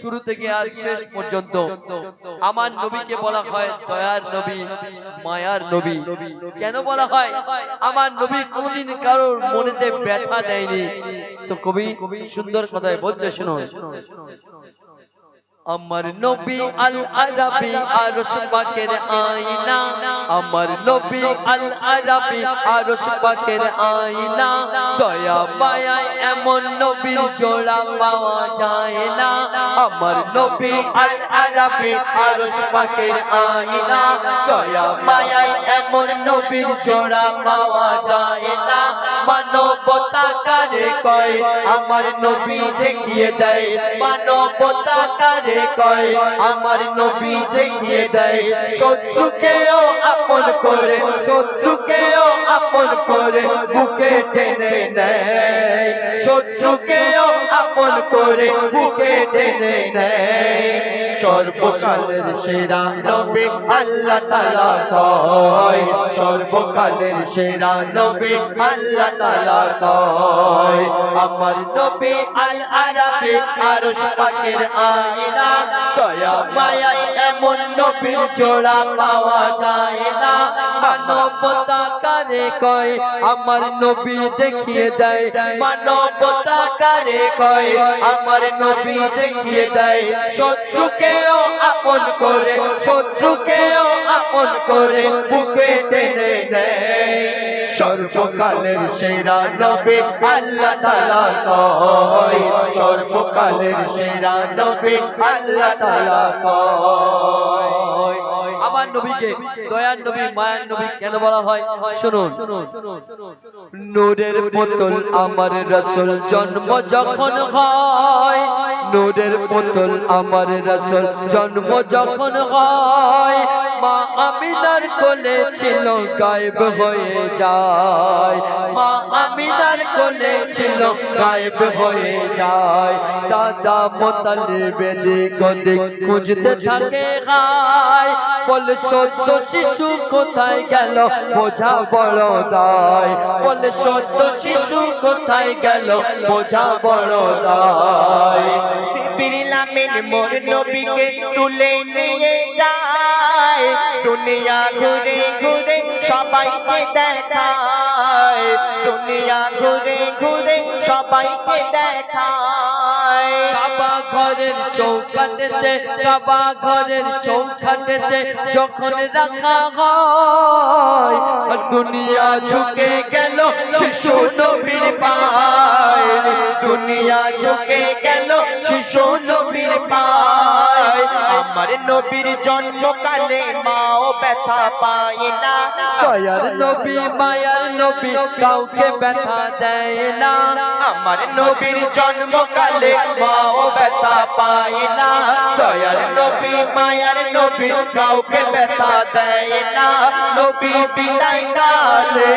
শুরু থেকে আজ শেষ পর্যন্ত আমার নবীকে বলা হয় দয়ার নবী মায়ার নবী। কেন বলা হয়? আমার নবী কোনদিন কারোর মনেতে ব্যথা দেয়নি। তো কবি সুন্দর কথায় বলছে শুনুন। আমার নবী আল আরাবি আরশ পাকের আয়না আমার নবী আল আরাবি আরশ পাকের আয়না দয়া মায়ায় এমন নবীর জোড়া পাওয়া যায় না আমার নবী আল আরাবি আরশ পাকের আয়না দয়া মায়ায় এমন নবীর জোড়া পাওয়া যায় না মানবতা কারে কয় আমার নবী দেখিয়ে দেয় মানবতা কারে কয়, আমার নবী দেখিয়ে দেয়। শত্রুকেও আপন করে, শত্রুকেও আপন করে, বুকে টেনে নেয়। শত্রুকেও আপন করে বুকে টেনে নেয়। সর্বকালের সেরা নবী আল্লাহ তাআলা কয়। সর্বকালের সেরা নবী আল্লাহ তাআলা কয়। আমার নবী আল আরাবি আরশ পাকের আয়না, দয়া মায়ায় এমন নবীর জোড়া পাওয়া যায় না। মানবতা কারে কয়, আমার নবী দেখিয়ে দেয়। মানবতা কারে কয় আমার নবী দেখিয়ে দেয়। শত্রুকেও আপন করে, শত্রুকেও আপন করে বুকে টেনে নেয়। সর্বকালের সেরা নবী আল্লাহ তাআলা কয়। সর্বকালের সেরা নবী আল্লাহ তাআলা কয়। নবীকে দয়ার নবী মায়ার নবী কেন বলা হয়? শুনুন। নূরের বোতল আমার রসুল জন্ম যখন হয়। নূরের বোতল আমার রসুল জন্ম যখন হয়। মা আমিনার কোলে ছিল, গায়েব হয়ে যায়। মা আমিনার কোলে ছিল, গায়েব হয়ে যায়। দাদা মোতালির বেদি গদি খুঁজতে থাকে গায় বলে সত্য শিশু কোথায় গেল, বোঝা বড় দায়। বলে সত্য শিশু কোথায় গেল, বোঝা বড় দায়। বিড়লামের মোর নবীকে তুলে নিয়ে যায়। দুনিয়া ঘুরে ঘুরে সবাইকে দেখায়। দুনিয়া ঘুরে ঘুরে সবাইকে দেখায়। কাবা ঘরের চৌকাটেতে কাবা ঘরের চৌকাটেতে যখন রাখা হয়, দুনিয়া ঝুঁকে গেল শিশু নবীর পায়। দুনিয়া ঝুঁকে গেল শিশু নবীর পায় আমার নবীর জন্মকালে মাও ব্যথা পায় না। দয়ার নবী, মায়ার নবী কাউকে ব্যথা দেয় না। আমার নবীর জন্মকালে মাও ব্যথা পায় না। দয়ার নবী, মায়ার নবী কাউকে ব্যথা দেয় না। নবী বিদায় কালে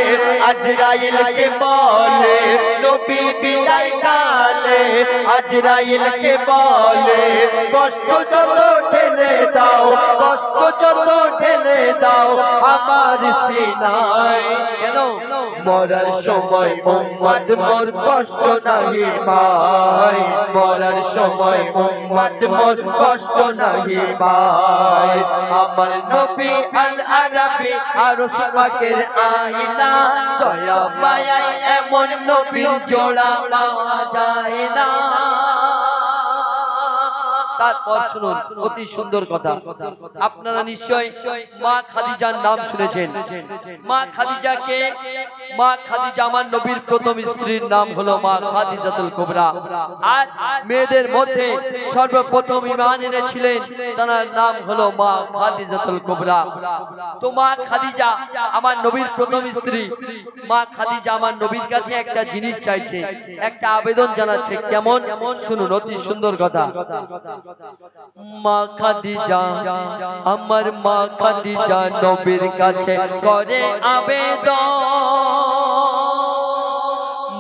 আজরাইলকে বলে, নবী বিদায় কালে আজরাইলকে বলে, কষ্ট যত ঠেলে দাও, কষ্ট যত ঠেলে দাও, আমার সিনায় কেন? মরার সময় উম্মত মোর কষ্ট নাহি পায়। মরার সময় উম্মত মোর কষ্ট নাহি পায়। আমার নবী আল আরাবি আরশ পাকের আয়না, দয়া মায়ায় এমন নবীর জোড়া পাওয়া যায় না। তারপর শুনুন, অতি সুন্দর কথা। আপনারা নিশ্চয় মা খাদিজার নাম শুনেছেন। মা খাদিজাকে, মা খাদিজা আমার নবীর প্রথম স্ত্রীর নাম হলো মা খাদিজাতুল কুবরা। আর মেয়েদের মধ্যে সর্বপ্রথম ইমান এনেছিলেন, তার নাম হলো মা খাদিজাতুল কুবরা। তো মা খাদিজা আমার নবীর প্রথম স্ত্রী। মা খাদিজা আমার নবীর কাছে একটা জিনিস চাইছে, একটা আবেদন জানাচ্ছে। কেমন? শুনুন, অতি সুন্দর কথা। মা খাদিজা, আমার মা খাদিজা নবীর কাছে করে আবেদন।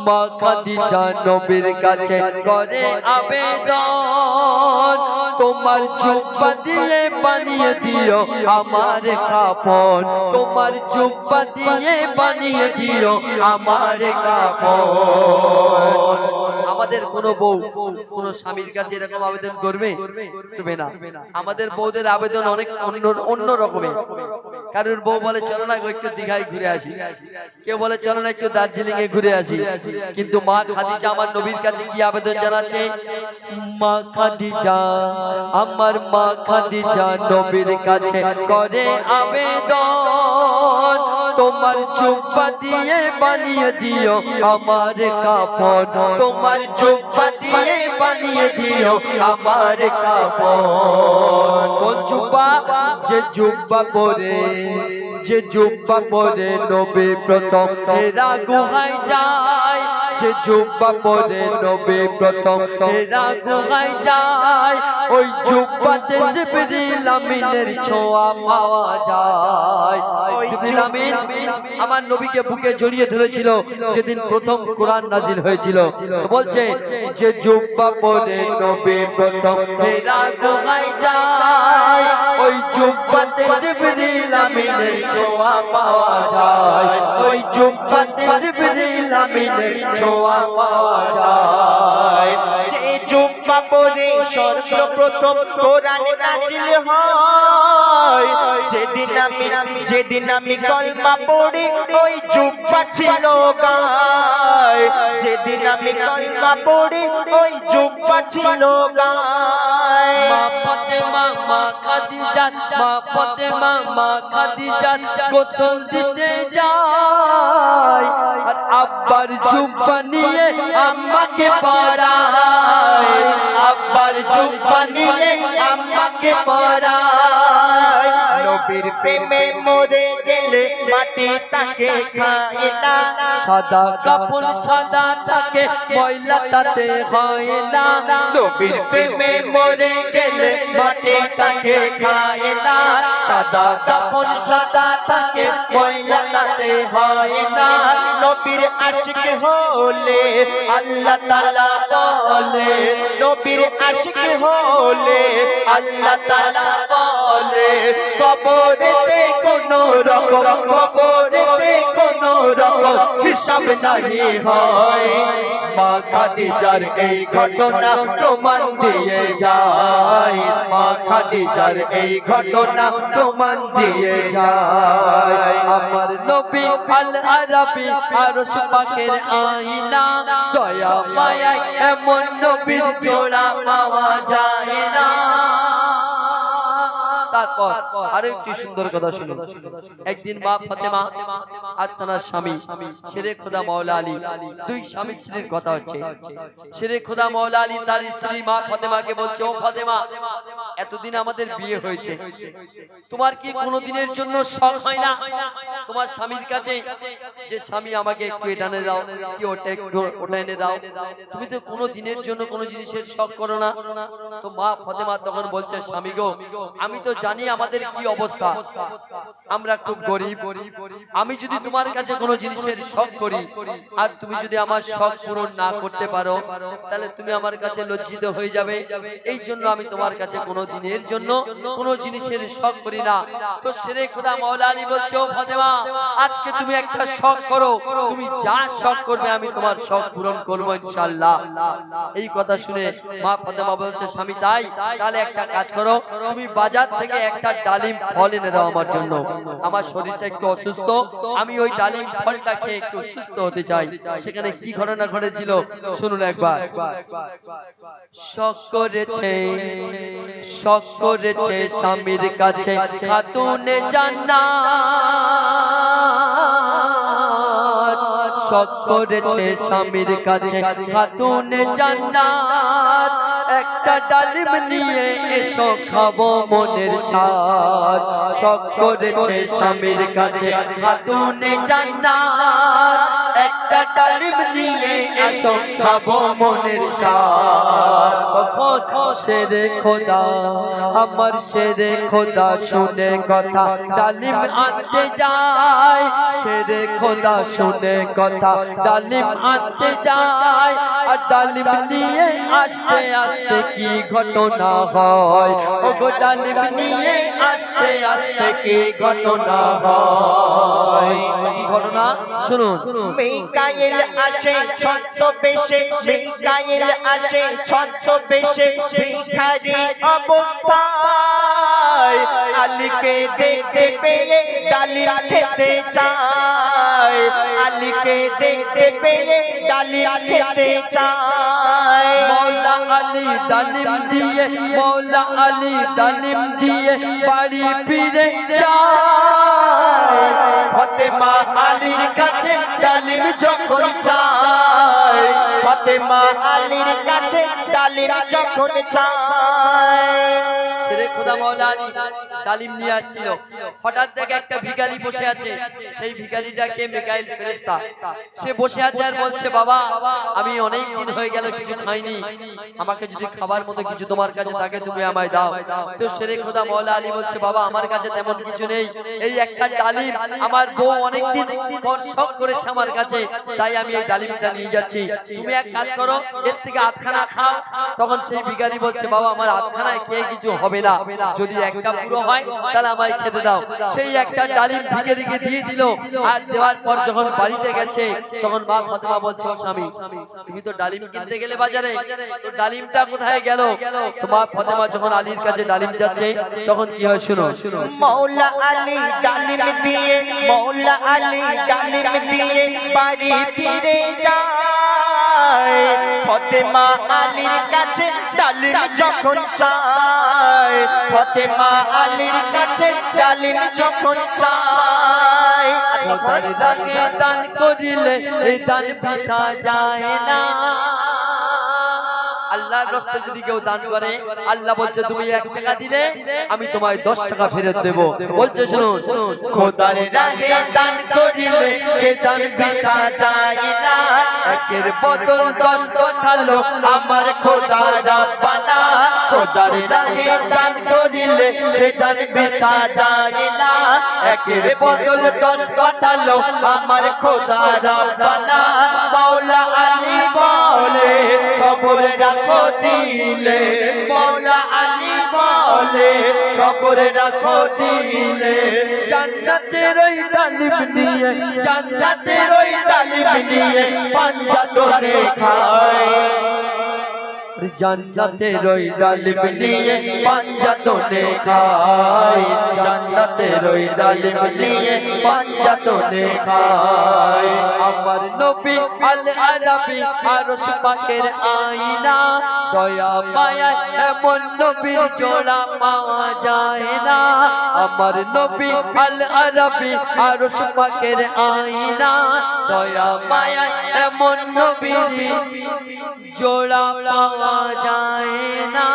মা খাদিজা নবীর কাছে করে আবেদন। তোমার জুব্বা দিয়ে বানিয়ে দিও আমার কাপন তোমার জুব্বা দিয়ে বানিয়ে দিও আমার কাপন আমাদের কোনো বউ, কোনো স্বামীর কাছে এরকম আবেদন করবে? করবে না। আমাদের বউদের আবেদন অনেক অন্য অন্য রকমের। কারোর বউ বলে, চলো না একটু দীঘায় ঘুরে আসি। কেউ বলে, চলো না, একটু দার্জিলিং এ ঘুরে আসি। কিন্তু মা খাদিজা আমার নবীর কাছে কি আবেদন জানাচ্ছে? মা খাদিজা, আমার মা খাদিজা নবীর কাছে করে আবেদন। তোমার চুপা দিয়ে বানিয়ে দিও, আমার কাপড়। তোমার চুপা দিয়ে বানিয়ে দিও, আমার কাপড়। কোন চুপা যে জুব্বা পরে, যে জুব্বা পরে নবী প্রথম হেরা গুহায় যায়। যে জুব্বা পরে নবী প্রথম। হেরা গুহায় যায়, ওই জুব্বাতে জিবরিল আমিনের ছোঁয়া পাওয়া যায়। জিবরিল আমিন আমার নবীকে বুকে জড়িয়ে ধরেছিল, যেদিন প্রথম কোরআন নাজিল হয়েছিল। বলছে, যে জুব্বা পরে নবী প্রথম। হেরা গুহায় যায়, ওই জুব্বাতে জিবরিল আমিনের ছোঁয়া পাওয়া যায়। ওই জুব্বাতে জিবরিল আমিনের ছোঁয়া পাওয়া যায়। পরে সর্বপ্রথম হয়। যেদিন আমি যেদিন আমি কলমা পড়ি, ওই ছিল গায়। যেদিন আমি কলমা পড়ি, ওই ছিল গায়। গোসল দিতে যায়। আর আব্বার জুব্বা নিয়ে আম্মাকে পড়ায়। আব্বার জুব্বা নিয়ে আম্মাকে পড়ায়। নবীর প্রেমে মরে গেলে মাটি তাকে খায় না। সাদা কাপড় সাদা থাকে ময়লা তাতে হয় না। নবীর প্রেমে মরে গেলে মাটি তাকে খায় না। সাদা কাপড় সাদা থাকে ময়লা তাতে হয় না। নবীর আশিক হলে আল্লাহ তালা বলে নবীর আশিক হলে আল্লাহ তালা বলে কবরেতে কোন রকম কবরেতে কোন রকম হিসাব নাহি হয়। মা খাদিজার এই ঘটনা প্রমাণ দিয়ে যায়। মা খাদিজার এই ঘটনা প্রমাণ দিয়ে যায়। আমার নবী আল আরবি আরশ আইনা দয়া মায়ায় এমন নবীর জোড়া পাওয়া যায় না। তারপর আরও একটি সুন্দর কথা শুনুন। একদিন মা ফাতেমা আর তার স্বামী শেরে খোদা মাওলা আলী দুই স্বামী স্ত্রীর কথা হচ্ছে। শেরে খোদা মাওলা আলী তার স্ত্রী মা ফাতেমাকে বলছে ও ফাতেমা এতদিন আমাদের বিয়ে হয়েছে। তোমার কি কোনো দিনের জন্য শখ হয় না? তোমার স্বামীর কাছে যে স্বামী আমাকে একটু এটা এনে দাও কি ওটা একটু ওটা এনে দাও। তুমি তো কোনো দিনের জন্য কোনো জিনিসের শখ করো না? তো মা ফাতেমা তখন বলছে স্বামী গো আমি তো জানি আমাদের কি অবস্থা। আমরা খুব গরিব। আমি যদি তোমার কাছে কোনো জিনিসের শখ করি আর তুমি যদি আমার শখ পূরণ না করতে পারো তাহলে তুমি আমার কাছে লজ্জিত হয়ে যাবে। এই জন্য আমি তোমার কাছে কোনো দিনের জন্য কোনো জিনিসের শখ করি না। তো সেরে খোদা মাওলা আলী বলছে ফাতেমা আজকে তুমি একটা শখ করো। তুমি যা শখ করবে আমি তোমার শখ পূরণ করব ইনশাআল্লাহ। এই কথা শুনে মা ফাতেমা বলছে স্বামী তাই তাহলে একটা কাজ করো। তুমি বাজার থেকে একটা ডালিম ফল এনে দাও আমার জন্য। আমার শরীরটা একটু অসুস্থ, আমি ওই ডালিম ফলটা খেয়ে একটু সুস্থ হতে চাই। সেখানে কি ঘটনা ঘটেছিল? শুনুন একবার। শখ করেছে শখ করেছে স্বামীর কাছে খাতুনে জান্নাত। শখ করেছে স্বামীর কাছে খাতুনে জান্নাত। একটা ডালিম নিয়ে এসো খাব মনের সাদ শখ করেছে স্বামীর কাছে খাতুনে জান্নাত। একটা ডালিম নিয়ে এসো, খাব মনের শেরে খোদা, আমার শেরে খোদা শুনে কথা। ডালিম আনতে যায় শেরে খোদা শুনে কথা। ডালিম আনতে যায় আর ডালিম নিয়ে আসতে আসতে কি ঘটনা হয়? ও ডালিম নিয়ে আসতে আসতে কি ঘটনা হয়? ঘটনা, শুনুন। মিকাইল আসে ছত্র বেশে, মিকাইল আসে ছত্র বেশে, ভিখারি অবস্থায়। আলীকে দেখতে পেয়ে ডালিম খেতে চায়। আলীকে দেখতে পেয়ে ডালিম খেতে চায় মৌলা আলী ডালিম দিয়ে, মৌলা আলী ডালিম দিয়ে বাড়ি ফিরে ফতেমা আলীর কাছে ডালিম যখন চায় ফতেমা আলীর কাছে ডালিম যখন চায় শেরে খোদা আলী তালিম নিয়ে আসছিল। হঠাৎ দেখে একটা ভিখারি বসে আছে। সেই ভিখারিটাকে মিকাইল ফেরেশতা। সে বসে আছে আর বলছে, বাবা, আমি অনেক দিন হয়ে গেল, কিছু খাইনি। আমাকে যদি খাবার মতো কিছু তোমার কাছে থাকে, তুমি আমায় দাও। তো শেরে খোদা মৌলা আলী বলছে, বাবা, আমার কাছে তেমন কিছু নেই। এই একটা ডালিম আমার বউ অনেকদিন পর শখ করেছে আমার কাছে। তাই আমি এই ডালিমটা নিয়ে যাচ্ছি। তুমি এক কাজ করো, এর থেকে আধখানা খাও তখন সেই ভিখারি বলছে, বাবা, আমার আধখানায় খেয়ে কিছু হবে না। যদি একটা পুরো হয়, তাহলে আমায় খেতে দাও। সেই একটা ডালিম ভিখারিকে দিয়ে দিল। আর দেওয়ার পর যখন বাড়িতে গেছে, তখন মা ফাতেমা বলছে স্বামী, তুমি তো ডালিম কিনতে গেলে বাজারে। তো ডালিমটা কোথায় গেল? তো মা ফাতেমা যখন আলীর কাছে ডালিম যাচ্ছে, তখন কি হয় শুনো? মৌলা আলী ডালিম দিয়ে, মৌলা আলী ডালিম দিয়ে বাড়ি ফিরে ফতেমা আলীর কাছে ডালিম যখন ফতেমা আলীর কাছে ডালিম যখন দান করিলে এই দান যায় না। আল্লাহর যদি কেউ দান করে, আল্লাহ বলছে, তুমি এক টাকা দিলে আমি তোমায় দশ টাকা ফেরত দেব। বলছে, শুনুন খোদার দান করিলে সে দান বৃথা যায় না। একের বদল দশ পাঠালো আমার খোদা রাব্বানা খোদার রাগে দান করিলে সে দান বৃথা যায় না। একের বদল দশ পাঠালো আমার খোদা রাব্বানা মাওলা আলী বলে, সবর রাখো দিলে। মাওলা আলী বলে সবর রাখো দিলে। জান্নাতের ওই ডালিম নিয়ে জান্নাতের ওই ডালিম নিয়ে পাঞ্জাতনে খায়। জান্নাতের ওই ডালিম নিয়ে পাঞ্জাতনে খায় জান্নাতের ওই ডালিম নিয়ে পাঞ্জাতনে খায় আমার নবী আল আরাবি আরশ পাকের আইনা দয়া মায়া এমন নবীর জোড়া পাওয়া যায় না। আমার নবী আল আরাবি আরশ পাকের আইনা দয়া মায়া এমন নবীর জোড়া পাওয়া যায় না।